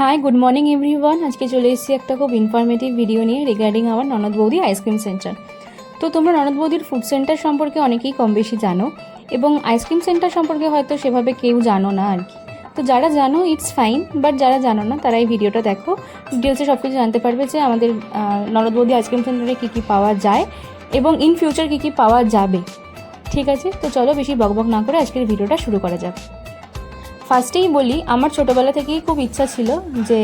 Hi good morning everyone আজকে চলে এসেছি একটা খুব ইনফরমেটিভ ভিডিও নিয়ে রিগার্ডিং আমার ননদ বৌদি আইসক্রিম সেন্টার তো তোমরা ননদ বৌদির ফুড সেন্টার সম্পর্কে অনেকেই কম বেশি জানো এবং আইসক্রিম সেন্টার সম্পর্কে হয়তো সেভাবে কেউ জানো না আর কি। তো যারা জানো ইটস ফাইন বাট যারা জানো না, তারা এই ভিডিওটা দেখো। ডিটেলসে সব কিছু জানতে পারবে যে আমাদের ননদ বৌদি আইসক্রিম সেন্টারে কী কী পাওয়া যায় এবং ইন ফিউচার কী কী পাওয়া যাবে। ঠিক আছে? তো চলো বেশি বকবক না করে আজকের ভিডিওটা শুরু করা যাক। ফার্স্টেই বলি, আমার ছোটোবেলা থেকেই খুব ইচ্ছা ছিল যে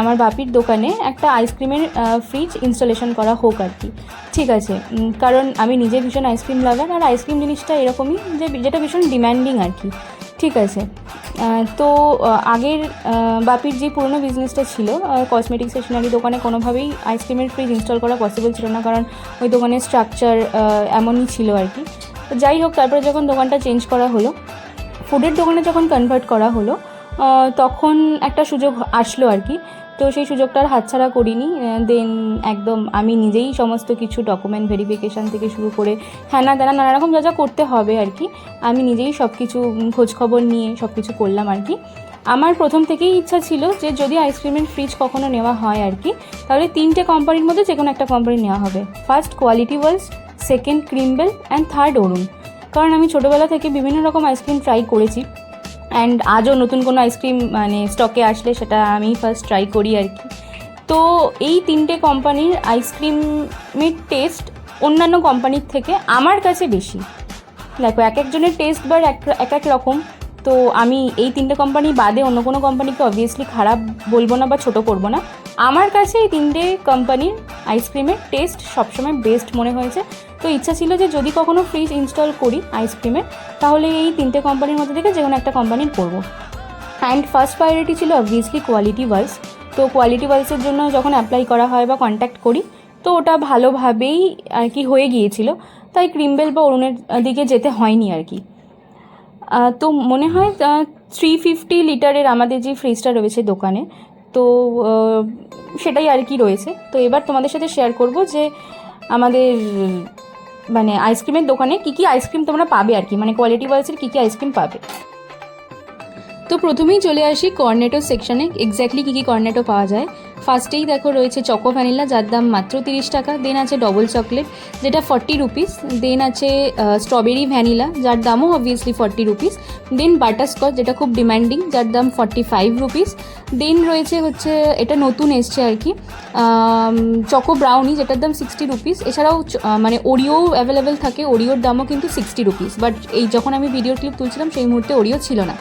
আমার বাপির দোকানে একটা আইসক্রিমের ফ্রিজ ইনস্টলেশন করা হোক আর কি। ঠিক আছে কারণ আমি নিজে ভীষণ আইসক্রিম লাগান আর আইসক্রিম জিনিসটা এরকমই যে, যেটা ভীষণ ডিম্যান্ডিং আর কি। ঠিক আছে তো আগের বাপির যে পুরনো বিজনেসটা ছিল কসমেটিক স্টেশনারি দোকানে কোনোভাবেই আইসক্রিমের ফ্রিজ ইনস্টল করা পসিবল ছিল না, কারণ ওই দোকানের স্ট্রাকচার এমনই ছিল আর কি। তো যাই হোক, তারপরে যখন দোকানটা চেঞ্জ করা হলো ফুডের দোকানে যখন কনভার্ট করা হলো তখন একটা সুযোগ আসলো আর কি। তো সেই সুযোগটা আর হাতছাড়া করিনি। দেন একদম আমি নিজেই সমস্ত কিছু ডকুমেন্ট ভেরিফিকেশান থেকে শুরু করে হ্যানা তেনা নানা রকম যা যা করতে হবে আর কি, আমি নিজেই সব কিছু খোঁজখবর নিয়ে সব কিছু করলাম আর কি। আমার প্রথম থেকেই ইচ্ছা ছিল যে যদি আইসক্রিমের ফ্রিজ কখনো নেওয়া হয় আর কি, তাহলে তিনটে কোম্পানির মধ্যে যে কোনো একটা কোম্পানি নেওয়া হবে। First quality Walls second Creambell and third Arun কারণ আমি ছোটোবেলা থেকে বিভিন্ন রকম আইসক্রিম ট্রাই করেছি। অ্যান্ড আজও নতুন কোনো আইসক্রিম মানে স্টকে আসলে সেটা আমি ফার্স্ট ট্রাই করি আর কি। তো এই তিনটে কোম্পানির আইসক্রিমের টেস্ট অন্যান্য কোম্পানির থেকে আমার কাছে বেশি। দেখো, এক একজনের টেস্ট বার এক এক রকম। তো আমি এই তিনটে কোম্পানি বাদে অন্য কোনো কোম্পানিকে অবভিয়াসলি খারাপ বলব না বা ছোট করব না। আমার কাছে এই তিনটে কোম্পানির আইসক্রিমের টেস্ট সবসময় বেস্ট মনে হয়েছে। তো ইচ্ছা ছিল যে যদি কখনো ফ্রিজ ইনস্টল করি আইসক্রিমের তাহলে এই তিনটে কোম্পানির মধ্যে থেকে যে কোনো একটা কোম্পানির করব। অ্যান্ড ফার্স্ট প্রায়োরিটি ছিল অবভিয়াসলি কোয়ালিটি ওয়াইজ তো কোয়ালিটি ওয়াইজের জন্য যখন অ্যাপ্লাই করা হয় বা কন্ট্যাক্ট করি, তো ওটা ভালোভাবেই আর কি হয়ে গিয়েছিল। তাই ক্রিমবেল বা অরুণের দিকে যেতে হয়নি আর কি। তো মনে হয় থ্রি ফিফটি লিটারের আমাদের যে ফ্রিজটা রয়েছে দোকানে তো সেটাই আর কি রয়েছে। তো এবার তোমাদের সাথে শেয়ার করব যে আমাদের মানে আইসক্রিমের দোকানে কী কী আইসক্রিম তোমরা পাবে আর কি? মানে কোয়ালিটি ওয়াইজের কী কী আইসক্রিম পাবে? তো প্রথমেই চলে আসি কর্নেটো সেকশানে এক্স্যাক্টলি কী কী কর্নেটো পাওয়া যায়। ফার্স্টেই দেখো রয়েছে চকো ভ্যানিলা, যার দাম মাত্র তিরিশ টাকা। দেন আছে ডবল চকলেট যেটা ফর্টি রুপিস দেন আছে স্ট্রবেরি ভ্যানিলা যার দামও obviously forty rupees then butterscotch যেটা খুব ডিমান্ডিং যার দাম ফর্টি ফাইভ রুপিস দেন রয়েছে হচ্ছে, এটা নতুন এসছে আর কি চকো ব্রাউনি যেটার দাম সিক্সটি রুপিস এছাড়াও মানে ওরিও অ্যাভেলেবেল থাকে ওরিওর দামও কিন্তু সিক্সটি রুপিস বাট এই যখন আমি ভিডিও ক্লিপ তুলছিলাম, সেই মুহূর্তে ওরিও ছিল না।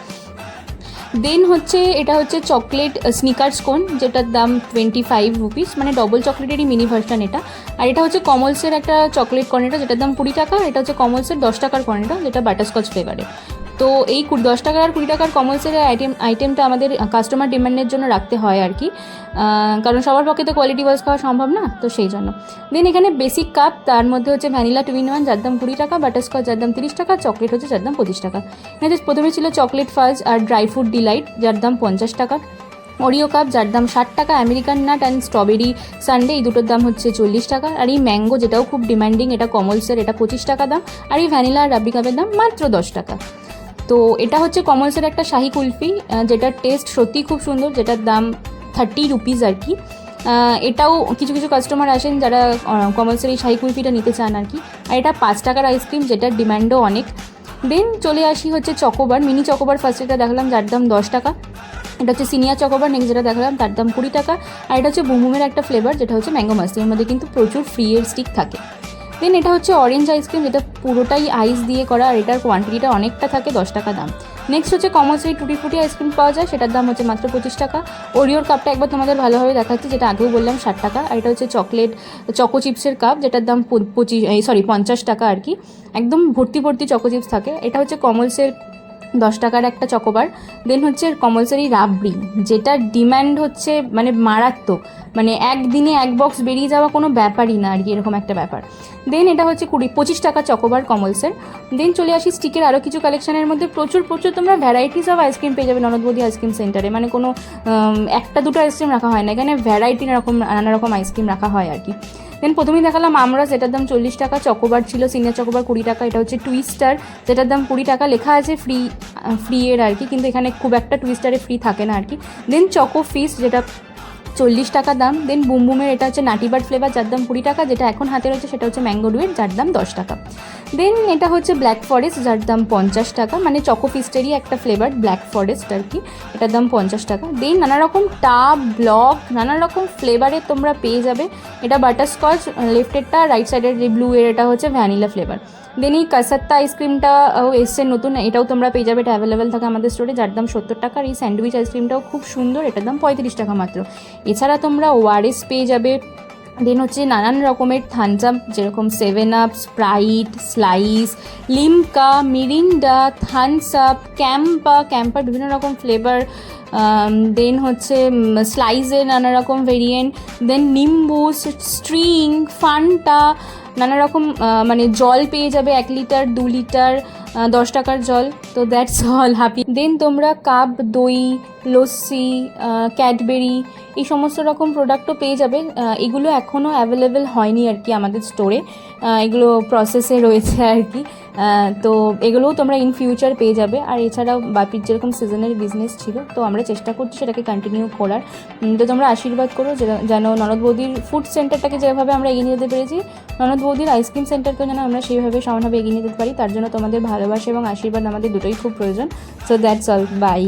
দেন হচ্ছে, এটা হচ্ছে চকলেট স্নিকার্স কোন যেটার দাম টোয়েন্টি ফাইভ রুপিস মানে ডবল চকলেটেরই মিনি ভার্সন এটা। আর এটা হচ্ছে কমলসের একটা চকলেট কর্নেটা যেটার দাম কুড়ি টাকা, আর এটা হচ্ছে কমলসের দশ টাকার কর্নেটা যেটা বাটারস্কচ ফ্লেভারে তো এই দশ টাকা আর কুড়ি টাকার কমন কমলসের আইটেম আইটেমটা আমাদের কাস্টমার ডিমান্ডের জন্য রাখতে হয় আর কি। কারণ সবার পক্ষে তো কোয়ালিটি ওয়াইজ খাওয়া সম্ভব না, তো সেই জন্য। দেন এখানে বেসিক কাপ তার মধ্যে হচ্ছে ভ্যানিলা টু ইন ওয়ান যার দাম কুড়ি টাকা বাটারস্কচ যার দাম তিরিশ টাকা চকলেট হচ্ছে যার দাম পঁচিশ টাকা। এখানে প্রথমে ছিল চকলেট ফাজ আর ড্রাই ফ্রুট ডিলাইট যার দাম পঞ্চাশ টাকা। ওরিও কাপ যার দাম ষাট টাকা American nut and strawberry sundae এই দুটোর দাম হচ্ছে চল্লিশ টাকা। আর এই ম্যাঙ্গো যেটাও খুব ডিমান্ডিং এটা কমলসের, এটা পঁচিশ টাকা দাম। আর এই ভ্যানিলা আর রাবড়ি কাপের দাম মাত্র দশ টাকা। তো এটা হচ্ছে কমলসের একটা শাহি কুলফি যেটার টেস্ট সত্যিই খুব সুন্দর, যেটার দাম থার্টি রুপিস আর কি। এটাও কিছু কিছু কাস্টমার আসেন যারা কমলসের এই শাহি কুলফিটা নিতে চান আর কি। আর এটা পাঁচ টাকার আইসক্রিম যেটার ডিমান্ডও অনেক। দেন চলে আসি হচ্ছে চকোবার মিনি চকোবার ফার্স্ট এটা দেখালাম, যার দাম দশ টাকা। এটা হচ্ছে সিনিয়র চকোবার নেক্সট যেটা দেখালাম, তার দাম কুড়ি টাকা। আর এটা হচ্ছে বুমবুমের একটা ফ্লেভার যেটা হচ্ছে ম্যাঙ্গো মাস্তি এর মধ্যে কিন্তু প্রচুর ফ্রি এর স্টিক থাকে। দেন এটা হচ্ছে অরেঞ্জ আইসক্রিম যেটা পুরোটাই আইস দিয়ে করা, আর এটার কোয়ান্টিটিটা অনেকটা থাকে, দশ টাকা দাম। নেক্সট হচ্ছে কমার্সের টুটি ফুটি আইসক্রিম পাওয়া যায়, সেটার দাম হচ্ছে মাত্র পঁচিশ টাকা। ওরিওর কাপটা একবার তোমাদের ভালোভাবে দেখাচ্ছি, যেটা আগেও বললাম, ষাট টাকা। আর এটা হচ্ছে চকলেট চকো চিপসের কাপ যেটার দাম পঁচিশ সরি পঞ্চাশ টাকা আর কি। একদম ভর্তি ভর্তি চকো চিপস থাকে। এটা হচ্ছে কমলসের দশ টাকার একটা চকোবার দেন হচ্ছে কমলসের এই রাবড়ি, যেটার ডিম্যান্ড হচ্ছে মানে মারাত্মক মানে একদিনে এক বক্স বেরিয়ে যাওয়া কোনো ব্যাপারই না আর কি, এরকম একটা ব্যাপার। দেন এটা হচ্ছে কুড়ি, পঁচিশ টাকা চকোবার কমলসের দেন চলে আসি স্টিকের আরও কিছু কালেকশনের মধ্যে, প্রচুর প্রচুর তোমরা ভ্যারাইটিস অফ আইসক্রিম পেয়ে যাবে ননদবদি আইসক্রিম সেন্টারে মানে কোনো একটা দুটো আইসক্রিম রাখা হয় না, এখানে ভ্যারাইটি রকম নানা রকম আইসক্রিম রাখা হয় আর কি। দেন প্রথমেই দেখালাম আমরা যেটার দাম চল্লিশ টাকা, চকোবার ছিল, সিনিয়র চকোবার কুড়ি টাকা, এটা হচ্ছে টুইস্টার যেটার দাম কুড়ি টাকা, লেখা আছে ফ্রি ফ্রি এর আর কি, কিন্তু এখানে খুব একটা টুইস্টারে ফ্রি থাকে না আর কি। দেন চকো ফিস যেটা চল্লিশ টাকা দাম দেন বুম বুমের এটা হচ্ছে নাটিবার ফ্লেভার যার দাম কুড়ি টাকা, যেটা এখন হাতে রয়েছে সেটা হচ্ছে ম্যাঙ্গো ডুয়েট যার দাম দশ টাকা। দেন এটা হচ্ছে ব্ল্যাক ফরেস্ট যার দাম পঞ্চাশ টাকা মানে চকো ফিস্টেরই একটা ফ্লেভার ব্ল্যাক ফরেস্ট আর কি, এটার দাম পঞ্চাশ টাকা। দেন নানা রকম টাব ব্লক নানা রকম ফ্লেভারের তোমরা পেয়ে যাবে। এটা বাটারস্কচ লেফটেরটা রাইট সাইডের যে ব্লু এর এটা হচ্ছে ভ্যানিলা ফ্লেভার দেন এই কাসাত্তা আইসক্রিমটা এসছে নতুন, এটাও তোমরা পেয়ে যাবে, এটা অ্যাভেলেবেল থাকে আমাদের স্টোরে যার দাম সত্তর টাকা আর এই স্যান্ডউইচ আইসক্রিমটাও খুব সুন্দর, এটার দাম পঁয়ত্রিশ টাকা মাত্র। এছাড়া তোমরা ওআরএস পেয়ে যাবে দেন হচ্ছে নানান রকমের থামস আপ যেরকম seven up Sprite Slice Limca Mirinda Thums Up Campa ক্যাম্পার বিভিন্ন রকম ফ্লেভার দেন হচ্ছে স্লাইসের নানা রকম ভেরিয়েন্ট দেন নিম্বু স্ট্রিং ফান্টা নানা রকম মানে জল পেয়ে যাবে এক লিটার দু লিটার দশ টাকার জল। তো দ্যাটস অল হ্যাপি দেন তোমরা কাপ, দই, লস্যি ক্যাডবেরি, এই সমস্ত রকম প্রোডাক্টও পেয়ে যাবে। এগুলো এখনও অ্যাভেলেবেল হয়নি আর কি আমাদের স্টোরে এগুলো প্রসেসে রয়েছে আর কি। তো এগুলোও তোমরা ইন ফিউচার পেয়ে যাবে। আর এছাড়াও বাপির যেরকম সিজনের বিজনেস ছিল, তো আমরা চেষ্টা করছি সেটাকে কন্টিনিউ করার। তো তোমরা আশীর্বাদ করো যেন ননদ বৌদির ফুড সেন্টারটাকে যেভাবে আমরা এগিয়ে নিয়ে যেতে পেরেছি, ননদ বৌদির আইসক্রিম সেন্টারকেও যেন আমরা সেইভাবে সমানভাবে এগিয়ে নিয়ে যেতে পারি, তার জন্য তোমাদের ভালোবাসা এবং আশীর্বাদ আমাদের দুটোই খুব প্রয়োজন। So that's all by